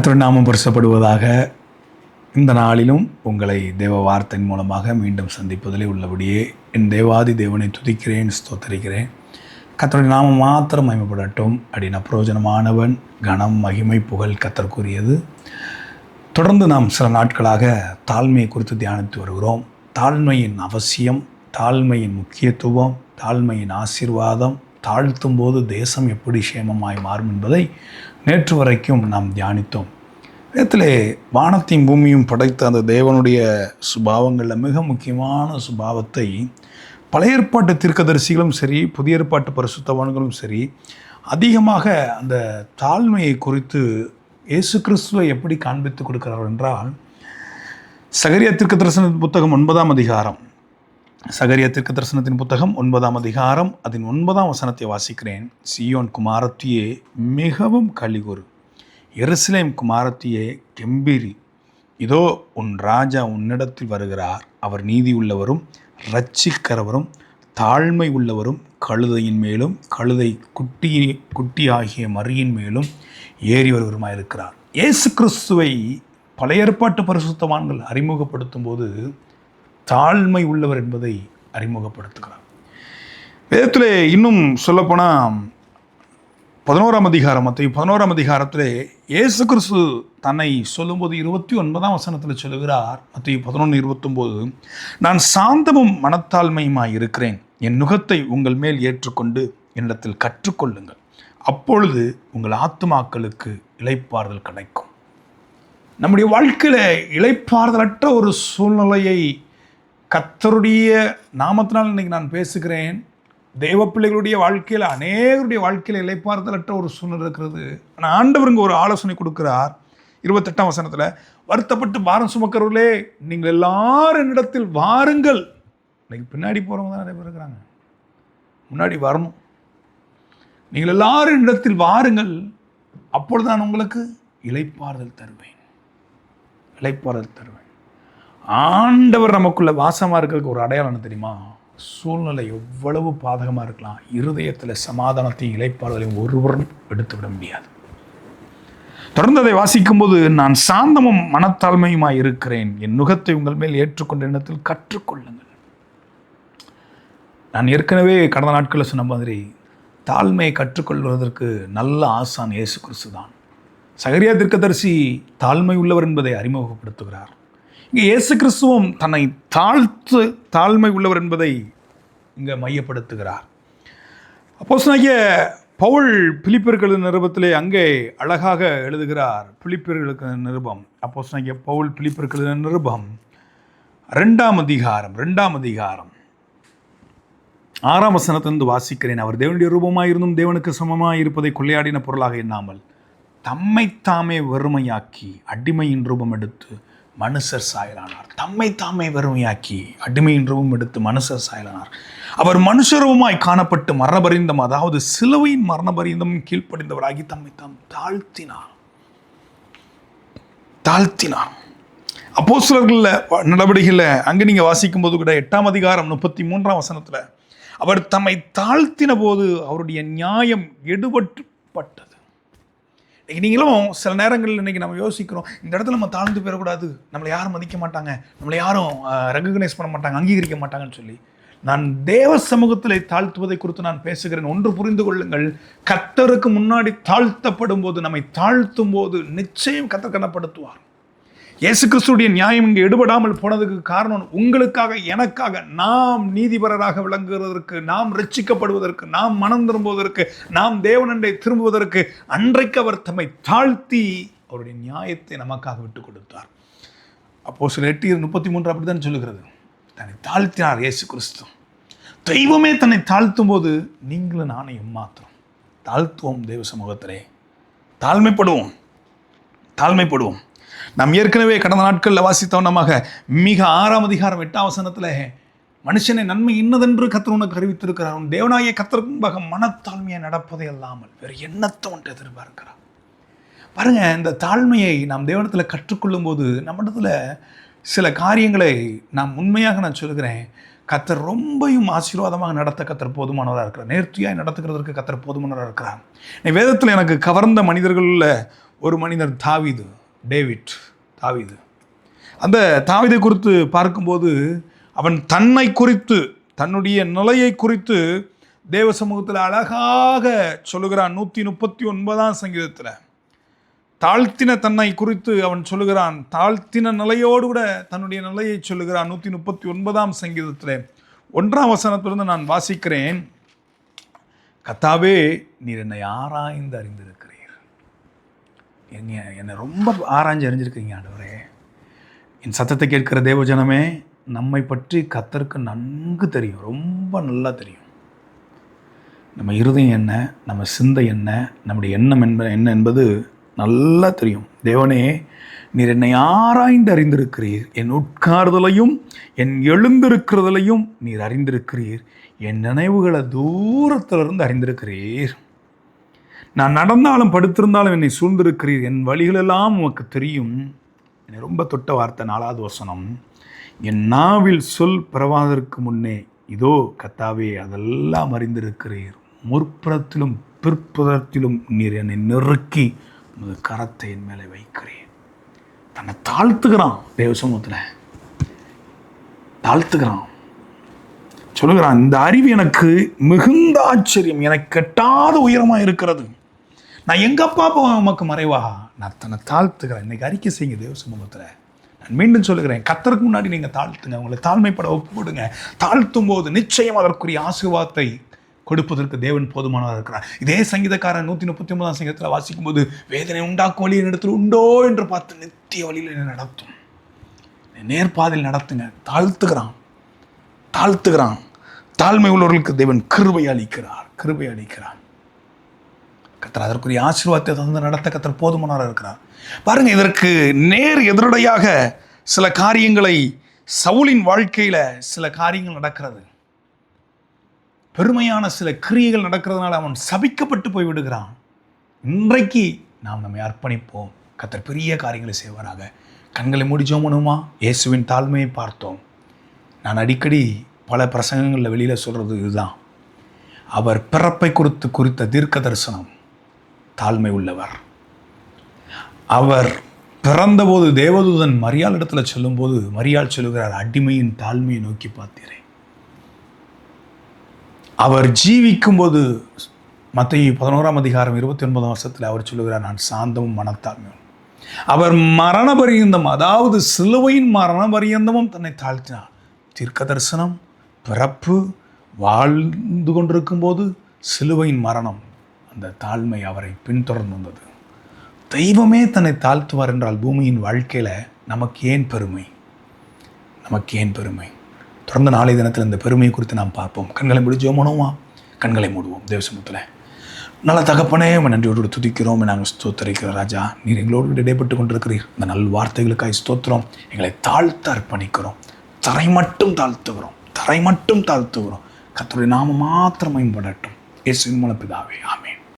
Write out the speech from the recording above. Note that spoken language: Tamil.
கத்திரநாமம் பரிசப்படுவதாக இந்த நாளிலும் உங்களை தேவ வார்த்தையின் மூலமாக மீண்டும் சந்திப்பதிலே உள்ளபடியே என் தேவாதி தேவனை துதிக்கிறேன் ஸ்தோத்தரிக்கிறேன். கத்தருடைய நாமம் மாத்திரம் மயமப்படட்டும் அப்படின்னா அப்ரோஜனமானவன் கனம் மகிமை புகழ் கத்தற்குரியது தொடர்ந்து நாம் சில நாட்களாக தாழ்மையை குறித்து தியானித்து வருகிறோம். தாழ்மையின் அவசியம் தாழ்மையின் முக்கியத்துவம் தாழ்மையின் ஆசீர்வாதம் தாழ்த்தும் போது தேசம் எப்படி சேமமாய் மாறும் என்பதை நேற்று வரைக்கும் நாம் தியானித்தோம். வேதத்திலே வானத்தையும் பூமியும் படைத்த அந்த தேவனுடைய சுபாவங்களில் மிக முக்கியமான சுபாவத்தை பழைய ஏற்பாட்டு தீர்க்கதரிசிகளும் சரி புதிய ஏற்பாட்டு பரிசுத்தவான்களும் சரி அதிகமாக அந்த தாழ்மையை குறித்து இயேசு கிறிஸ்துவை எப்படி காண்பித்து கொடுக்கிறார் என்றால் சகரிய தீர்க்க தரிசன புத்தகம் ஒன்பதாம் அதிகாரம் சகரிய தீர்க்க தரிசனத்தின் புத்தகம் ஒன்பதாம் அதிகாரம் அதன் ஒன்பதாம் வசனத்தை வாசிக்கிறேன். சியோன் குமாரத்தியே மிகவும் கலிகுரு. எருசலேம் குமாரத்தியே கெம்பீரி. இதோ உன் ராஜா உன்னிடத்தில் வருகிறார். அவர் நீதி உள்ளவரும் இரட்சிக்கிறவரும் தாழ்மை உள்ளவரும் கழுதையின் மேலும் கழுதை குட்டி குட்டி ஆகிய மரியின் மேலும் ஏறி வருவருமாயிருக்கிறார் இயேசு கிறிஸ்துவை பழைய ஏற்பாட்டு பரிசுத்தவான்கள் அறிமுகப்படுத்தும் போது தாழ்மை உள்ளவர் என்பதை அறிமுகப்படுத்துகிறார். வேதத்திலே இன்னும் சொல்லப்போனால் பதினோராம் அதிகாரம் மற்ற பதினோராம் அதிகாரத்திலே இயேசு கிறிஸ்து தன்னை சொல்லும்போது இருபத்தி ஒன்பதாம் வசனத்தில் சொல்லுகிறார் மற்ற பதினொன்று இருபத்தொம்போது நான் சாந்தமும் மனத்தாழ்மையுமாய் இருக்கிறேன். என் நுகத்தை உங்கள் மேல் ஏற்றுக்கொண்டு என்னிடத்தில் கற்றுக்கொள்ளுங்கள். அப்பொழுது உங்கள் ஆத்துமாக்களுக்கு இளைப்பாறுதல் கிடைக்கும். நம்முடைய வாழ்க்கையில் இழைப்பார்தலற்ற ஒரு சூழ்நிலையை கத்தருடைய நாமத்தினால் இன்றைக்கி நான் பேசுகிறேன். தெய்வ பிள்ளைகளுடைய வாழ்க்கையில் அநேகருடைய வாழ்க்கையில் இலைப்பார்த்தலற்ற ஒரு சூழ்நிலை இருக்கிறது. ஆனால் ஆண்டவருங்க ஒரு ஆலோசனை கொடுக்கிறார். இருபத்தெட்டாம் வசனத்தில் வருத்தப்பட்டு பாரம் சுமக்கிறவர்களே நீங்கள் எல்லாரும் என்னிடத்தில் வாருங்கள். இன்னைக்கு பின்னாடி போகிறவங்க தான் நிறைய பேர் இருக்கிறாங்க. முன்னாடி வரணும். நீங்கள் எல்லாரும் என்னிடத்தில் வாருங்கள் அப்பொழுது நான் உங்களுக்கு இலைப்பாறுதல் தருவேன். இலைப்பாறுதல் தருவேன். ஆண்டவர் நமக்குள்ள வாசமாக இருக்கிறதுக்கு ஒரு அடையாளம் என்ன தெரியுமா? சூழ்நிலை எவ்வளவு பாதகமாக இருக்கலாம். இருதயத்தில் சமாதானத்தையும் இலைப்பாறுதலையும் ஒருவரும் எடுத்து விட முடியாது. தொடர்ந்து அதை வாசிக்கும்போது நான் சாந்தமும் மனத்தாழ்மையுமாய் இருக்கிறேன். என் நுகத்தை உங்கள் மேல் ஏற்றுக்கொண்ட எண்ணத்தில் கற்றுக்கொள்ளுங்கள். நான் ஏற்கனவே கடந்த நாட்களில் சொன்ன மாதிரி தாழ்மையை கற்றுக்கொள்வதற்கு நல்ல ஆசான் இயேசு கிறிஸ்து தான் சகரியா திருக்கதரிசி தாழ்மை உள்ளவர் என்பதை அறிமுகப்படுத்துகிறார். இங்கே இயேசு கிறிஸ்துவும் தன்னை தாழ்த்து தாழ்மை உள்ளவர் என்பதை இங்கே மையப்படுத்துகிறார். அப்போஸ்தலனாகிய பவுல் பிலிப்பியர்களின் நிருபத்திலே அங்கே அழகாக எழுதுகிறார். பிலிப்பியர்களுக்கு நிருபம். அப்போஸ்தலனாகிய பவுல் பிலிப்பியர்களின் நிருபம். ரெண்டாம் அதிகாரம் ரெண்டாம் அதிகாரம். ஆறாம் வசனத்திலிருந்து வாசிக்கிறேன். அவர் தேவனுடைய ரூபமாயிருந்தும் தேவனுக்கு சமமாக இருப்பதை கொள்ளையாடின பொருளாக எண்ணாமல் தம்மை தாமே வெறுமையாக்கி அடிமையின் ரூபம் எடுத்து மனுஷர் சாயலானார். தம்மை தாமே வறுமையாக்கி அடிமையின்றவும் எடுத்து மனுஷர் சாயலானார். அவர் மனுஷருவமாய் காணப்பட்டு மரணபரிந்தம் அதாவது சிலுவையின் மரணபரிந்தம் கீழ்ப்படிந்தவராகி தம்மை தாம் தாழ்த்தினார். தாழ்த்தினார். அப்போ சிலர்களில் நடவடிக்கையில் அங்கே நீங்கள் வாசிக்கும் போது கூட எட்டாம் அதிகாரம் முப்பத்தி மூன்றாம் வசனத்தில் அவர் தம்மை தாழ்த்தின போது அவருடைய நியாயம் எடுபட்டுப்பட்டது. நீங்களும் சில நேரங்களில் இன்னைக்கு நம்ம யோசிக்கிறோம் இந்த இடத்துல நம்ம தாழ்ந்து போயிடக்கூடாது. நம்மளை யாரும் மதிக்க மாட்டாங்க. நம்மளை யாரும் ரெகக்னைஸ் பண்ண மாட்டாங்க அங்கீகரிக்க மாட்டாங்கன்னு சொல்லி. நான் தேவ சமூகத்தில் தாழ்த்துவதை குறித்து நான் பேசுகிறேன். ஒன்று புரிந்து கொள்ளுங்கள். கத்தருக்கு முன்னாடி தாழ்த்தப்படும் போது நம்மை தாழ்த்தும் போது நிச்சயம் கத்தர் கனப்படுத்துவார். இயேசு கிறிஸ்துடைய நியாயம் இங்கே எடுபடாமல் போனதுக்கு காரணம் உங்களுக்காக எனக்காக. நாம் நீதிபரராக விளங்குவதற்கு நாம் ரட்சிக்கப்படுவதற்கு நாம் மனம் திரும்புவதற்கு நாம் தேவனண்டை திரும்புவதற்கு அன்றைக்கு அவர் தம்மை தாழ்த்தி அவருடைய நியாயத்தை நமக்காக விட்டு கொடுத்தார். அப்போ சில எட்டு முப்பத்தி மூன்று அப்படித்தான் சொல்லுகிறது? தன்னை தாழ்த்தினார் இயேசு கிறிஸ்து தெய்வமே தன்னை தாழ்த்தும் போது நீங்களும் நானையும் மாத்திரம். தாழ்த்துவோம் தெய்வ சமூகத்திலே. தாழ்மைப்படுவோம். தாழ்மைப்படுவோம். நாம் ஏற்கனவே கடந்த நாட்களில் வாசித்தவனமாக மிக ஆறாம் அதிகாரம் எட்டாம் வசனத்தில் மனுஷனை நன்மை இன்னதென்று கத்தர் உனக்கு அறிவித்திருக்கிறார். உன் தேவனாய கத்தருக்கு முன்பாக மனத்தாழ்மையை நடப்பதை அல்லாமல் வேறு எண்ணத்தை ஒன்று எதிர்பார்க்கிறார். பாருங்க இந்த தாழ்மையை நாம் தேவனத்தில் கற்றுக்கொள்ளும் போது நம்மிடத்தில் சில காரியங்களை நாம் உண்மையாக நான் சொல்கிறேன் கத்தர் ரொம்பையும் ஆசீர்வாதமாக நடத்த கத்தர் போதுமானவராக இருக்கிறார். நேர்த்தியாக நடத்துகிறதற்கு கத்தர் போதுமானவராக இருக்கிறார். நீ வேதத்தில் எனக்கு கவர்ந்த மனிதர்களில் ஒரு மனிதர் தாவிது. டேவிட் தாவிது. அந்த தாவிதை குறித்து பார்க்கும்போது அவன் தன்னை குறித்து தன்னுடைய நிலையை குறித்து தேவ சமூகத்தில் அழகாக சொல்லுகிறான். நூற்றி முப்பத்தி ஒன்பதாம் சங்கீதத்தில். தாழ்த்தின தன்னை குறித்து அவன் சொல்லுகிறான். தாழ்த்தின நிலையோடு கூட தன்னுடைய நிலையை சொல்லுகிறான். நூற்றி முப்பத்தி ஒன்பதாம் சங்கீதத்தில். ஒன்றாம் வசனத்திலிருந்து நான் வாசிக்கிறேன். கத்தாவே நீர் என்னை ஆராய்ந்து அறிந்திருக்கிறீர். எங்க என்னை ரொம்ப ஆராய்ஞ்சு அறிஞ்சிருக்கீங்க ஆண்டவரே. என் சத்தத்தை கேட்கிற தேவஜனமே நம்மை பற்றி கத்தருக்கு நன்கு தெரியும் ரொம்ப நல்லா தெரியும். நம்ம இருதயம் என்ன நம்ம சிந்தை என்ன நம்முடைய எண்ணம் என்ப என்ன என்பது நல்லா தெரியும். தேவனே நீர் என்னை ஆராய்ந்து அறிந்திருக்கிறீர். என் உட்கார்தலையும் என் எழுந்திருக்கிறதலையும் நீர் அறிந்திருக்கிறீர். என் நினைவுகளை தூரத்திலிருந்து அறிந்திருக்கிறீர். நான் நடந்தாலும் படுத்திருந்தாலும் என்னை சூழ்ந்திருக்கிறீர். என் வழிகளெல்லாம் உமக்கு தெரியும். என்னை ரொம்ப தொட்ட வார்த்தை நாலாவது வசனம். என் நாவில் சொல் பிறவாதற்கு முன்னே இதோ கத்தாவே அதெல்லாம் அறிந்திருக்கிறீர். முற்புறத்திலும் பிற்புறத்திலும் நீர் என்னை நெருக்கி உமது கரத்தை என் மேலே வைக்கிறேன் தன்னை தாழ்த்துக்கிறான் தேவ சமூகத்தில். தாழ்த்துக்கிறான் சொல்லுகிறான் இந்த அறிவு எனக்கு மிகுந்த ஆச்சரியம். எனக்கு கெட்டாத உயரமாக இருக்கிறது. நான் எங்கப்பா போவேன் உமக்கு மறைவா? நான் தன்னை தாழ்த்துக்கிறேன் இன்றைக்கி அறிக்கை செய்யுங்க தேவ சமூகத்தில். நான் மீண்டும் சொல்லுகிறேன் கத்தருக்கு முன்னாடி நீங்கள் தாழ்த்துங்க. உங்களை தாழ்மைப்பட ஒப்புடுங்க தாழ்த்தும் போது நிச்சயம் அதற்குரிய ஆசீர்வாதத்தை கொடுப்பதற்கு தேவன் போதுமானதாக இருக்கிறார். இதே சங்கீதக்காரன் நூற்றி முப்பத்தி ஒன்பதாம் சங்கத்தில் வாசிக்கும் போது வேதனை உண்டாக்கும் வழி என்னிடத்தில் உண்டோ? என்று பார்த்து நித்திய வழியில் என்னை நடத்தும். நேர்பாதையில் நடத்துங்க. தாழ்த்துகிறான். தாழ்த்துகிறான். தாழ்மை உள்ளவர்களுக்கு தேவன் கிருபை அளிக்கிறார் கிருபை அளிக்கிறார் கத்தர் அதற்குரிய ஆசீர்வாதத்தை தந்து நடத்த கத்தர் போதுமானவராக இருக்கிறார். பாருங்கள் இதற்கு நேர் எதிரடையாக சில காரியங்களை சவுலின் வாழ்க்கையில் சில காரியங்கள் நடக்கிறது. பெருமையான சில கிரியைகள் நடக்கிறதுனால அவன் சபிக்கப்பட்டு போய் விடுகிறான். இன்றைக்கு நாம் நம்மை அர்ப்பணிப்போம். கத்தர் பெரிய காரியங்களை செய்வாராக. கண்களை முடிச்சோம் பண்ணுமா இயேசுவின் தாழ்மையை பார்த்தோம். நான் அடிக்கடி பல பிரசங்கங்களில் வெளியில் சொல்கிறது இதுதான். அவர் பிறப்பை குறித்து குறித்த தீர்க்க தரிசனம். தாழ்மை உள்ளவர். அவர் பிறந்தபோது தேவதூதன் மரியாள் இடத்துல சொல்லும்போது மரியாள் சொல்லுகிறார் அடிமையின் தாழ்மையை நோக்கி பார்த்தீரே. அவர் ஜீவிக்கும்போது மத்திய பதினோராம் அதிகாரம் இருபத்தி ஒன்பதாம் வருஷத்தில் அவர் சொல்லுகிறார் நான் சாந்தமும் மனத்தாழ்மையும். அவர் மரண பரியந்தம் அதாவது சிலுவையின் மரண பரியந்தமும் தன்னை தாழ்த்தினார். தீர்க்க தரிசனம் பிறப்பு வாழ்ந்து கொண்டிருக்கும் போது சிலுவையின் மரணம் அந்த தாழ்மை அவரை பின்தொடர்ந்து வந்தது. தெய்வமே தன்னை தாழ்த்துவார் என்றால் பூமியின் வாழ்க்கையில் நமக்கு ஏன் பெருமை? நமக்கு ஏன் பெருமை? தொடர்ந்து நாளை தினத்தில் இந்த பெருமையை குறித்து நாம் பார்ப்போம். கண்களை முடிச்சோம் மனோமா கண்களை மூடுவோம். தேவசமூத்தில் நல்ல தகப்பனே நன்றியோடு துதிக்கிறோம். நாங்கள் ஸ்தோத்தரிக்கிற ராஜா நீர் எங்களோடு இடைப்பட்டு கொண்டிருக்கிறீர். இந்த நல் வார்த்தைகளுக்காக ஸ்தோத்திரம். எங்களை தாழ்த்த அர்ப்பணிக்கிறோம். தரை மட்டும் தாழ்த்துகிறோம். தரை மட்டும் தாழ்த்துகிறோம். கத்தருடைய நாம மாத்திரம் மேம்படட்டும் இயேசுவின் மூலம் பிதாவே. ஆமென்.